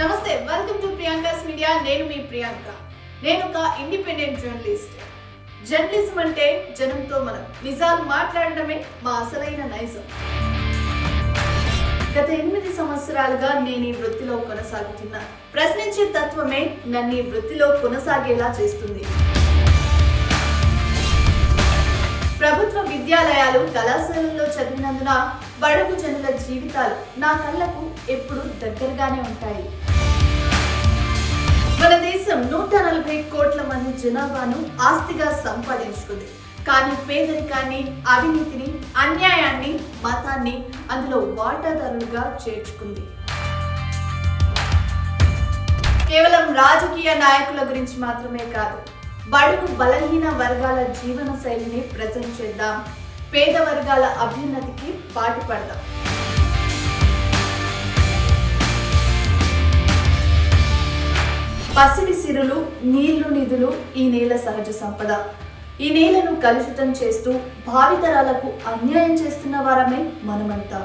నమస్తే welcome to Priyanka's media నేను మీ ప్రియాంక. నేను ఒక ఇండిపెండెంట్ జర్నలిస్ట్ జర్నలిజం అంటే జనంతో మనం. నిజాలు మాట్లాడడమే మా అసలైన నైజం. గత ఎనిమిది సంవత్సరాలుగా నేను ఈ వృత్తిలో కొనసాగుతున్నా. ప్రశ్నించే తత్వమే నన్ను ఈ వృత్తిలో కొనసాగేలా చేస్తుంది. విద్యాలయాలు కళాశాలల్లో చదివినందున బడుగు జనుల జీవితాలు నా కళ్ళకు ఎప్పుడు దగ్గరగానే ఉంటాయి. మన దేశం నూట నలభై కోట్ల మంది జనాభాను ఆస్తిగా సంపాదించుకుంది. కానీ పేదరికాన్ని అవినీతిని అన్యాయాన్ని మతాన్ని అందులో వాటాదారులుగా చేర్చుకుంది. కేవలం రాజకీయ నాయకుల గురించి మాత్రమే కాదు బడుగు బలహీన వర్గాల జీవన శైలిని ప్రజెంట్ చేద్దాం. పేద వర్గాల అభ్యున్నతికి పాటుపడదాం పసిడి సిరులు నీళ్ళు నిధులు ఈ నేల సహజ సంపద. ఈ నేలను కలుషితం చేస్తూ భావితరాలకు అన్యాయం చేస్తున్న వారమే మనమంతా.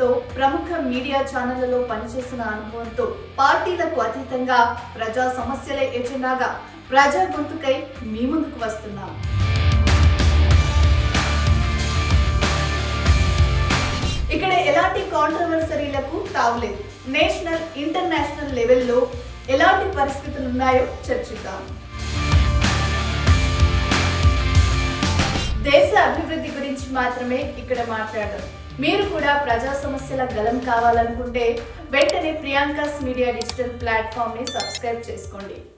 అనుభవంతో ప్రముఖ మీడియా ఛానళ్ళలో పనిచేసిన అనుభవంతో పార్టీలకు అతీతంగా ప్రజా సమస్యలే ఎజెండాగా ప్రజా గొంతుకై మీ ముందుకు వస్తున్నాం. ఇక్కడ ఎలాంటి కాంట్రవర్సరీలకు తావులేదు. నేషనల్ ఇంటర్నేషనల్ లెవెల్లో ఎలాంటి పరిస్థితులు ఉన్నాయో చర్చిద్దాం. దేశ అభివృద్ధి గురించి మాత్రమే ఇక్కడ మాట్లాడారు మీరు కూడా ప్రజా సమస్యల గలం కావాలనుకుంటే వెంటనే ప్రియాంకాస్ మీడియా డిజిటల్ ప్లాట్ఫామ్ని సబ్స్క్రైబ్ చేసుకోండి.